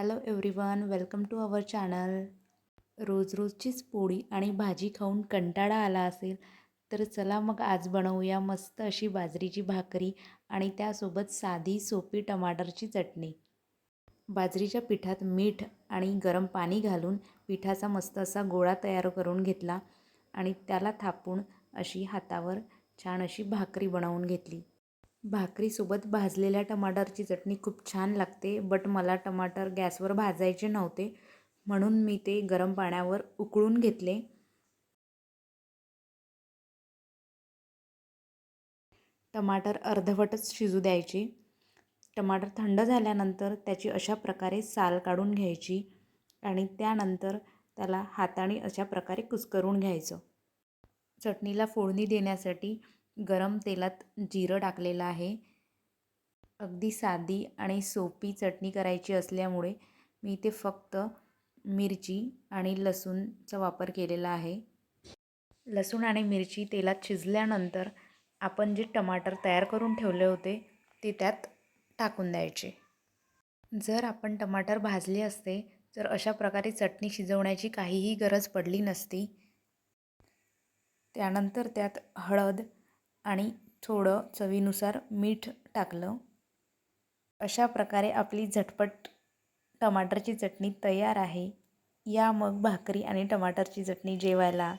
Hello everyone welcome to our channel रोज रोजचीच पोळी आणि भाजी खाऊन कंटाळा आला असेल तर चला मग आज बनवूया मस्त अशी बाजरीची भाकरी आणि त्यासोबत साधी सोपी टमाटरची चटणी. बाजरीच्या पिठात मीठ आणि गरम पाणी घालून पिठाचा मस्त असा गोळा तयार करून घेतला आणि त्याला थापून अशी हातावर छान अशी भाकरी बनवून घेतली. भाकरीसोबत भाजलेल्या टमाटरची चटणी खूप छान लागते बट मला टमाटर गॅसवर भाजायचे नव्हते म्हणून मी ते गरम पाण्यावर उकळून घेतले. टमाटर अर्धवटच शिजू द्यायचे. टमाटर थंड झाल्यानंतर त्याची अशा प्रकारे साल काढून घ्यायची आणि त्यानंतर त्याला हाताने अशा प्रकारे कुस्करून घ्यायचं. चटणीला फोडणी देण्यासाठी गरम तेलात जिरं टाकलेलं आहे. अगदी साधी आणि सोपी चटणी करायची असल्यामुळे मी इथे फक्त मिरची आणि लसूणचा वापर केलेला आहे. लसूण आणि मिरची तेलात शिजल्यानंतर आपण जे टमाटर तयार करून ठेवले होते ते त्यात टाकून द्यायचे. जर आपण टमाटर भाजले असते तर अशा प्रकारे चटणी शिजवण्याची काहीही गरज पडली नसती. त्यानंतर त्यात हळद आणि थोडं चवीनुसार मीठ टाकलं. अशा प्रकारे आपली झटपट टमाटरची चटणी तयार आहे. या मग भाकरी आणि टमाटरची चटणी जेवायला.